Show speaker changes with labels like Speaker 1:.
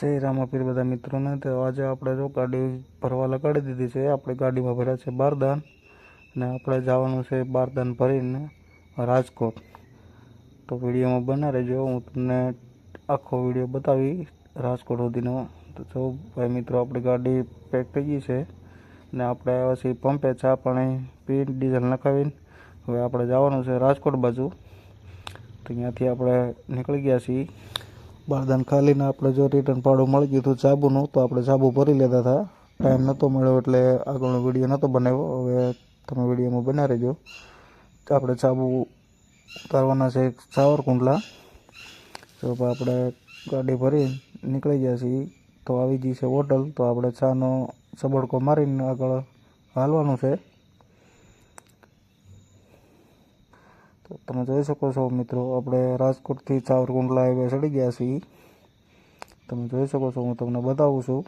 Speaker 1: જય રામાપીર બધા મિત્રોને. તો આજે આપણે જો ગાડી ભરવા લગાડી દીધી છે, આપણે ગાડીમાં ભર્યા છે બારદાન. અને આપણે જવાનું છે બારદાન ભરીને રાજકોટ. તો વિડીયોમાં બના રહેજો. હું તમને આખો વીડિયો બતાવી રાજકોટ સુધીનો. તો જો ભાઈ મિત્રો, આપણી ગાડી પેક થઈ ગઈ છે. ને આપણે આવ્યા છીએ પંપે ચા પાણી પી ડીઝલ નખાવીને. હવે આપણે જવાનું છે રાજકોટ બાજુ. તો ત્યાંથી આપણે નીકળી ગયા છીએ. બારદાન ખાલીને આપણે જો રિટર્ન ભાડું મળી ગયું હતું સાબુનું તો આપણે સાબુ ભરી લેતા હતા. ટાઈમ નહોતો મળ્યો એટલે આગળનો વીડિયો નહોતો બનાવ્યો. હવે તમે વિડીયોમાં બના રહેજો આપણે સાબુ ઉતારવાના છે સાવરકુંડલા. તો આપણે ગાડી ભરી નીકળી ગયા છીએ. તો આવી ગઈ છે હોટલ. તો આપણે ચાનો સબડકો મારીને આગળ હાલવાનું છે. તો તમે જોઈ શકો છો મિત્રો, આપણે રાજકોટથી સાવરકુંડલા હાઈવે ચડી ગયા છીએ. તમે જોઈ શકો છો, હું તમને બતાવું છું.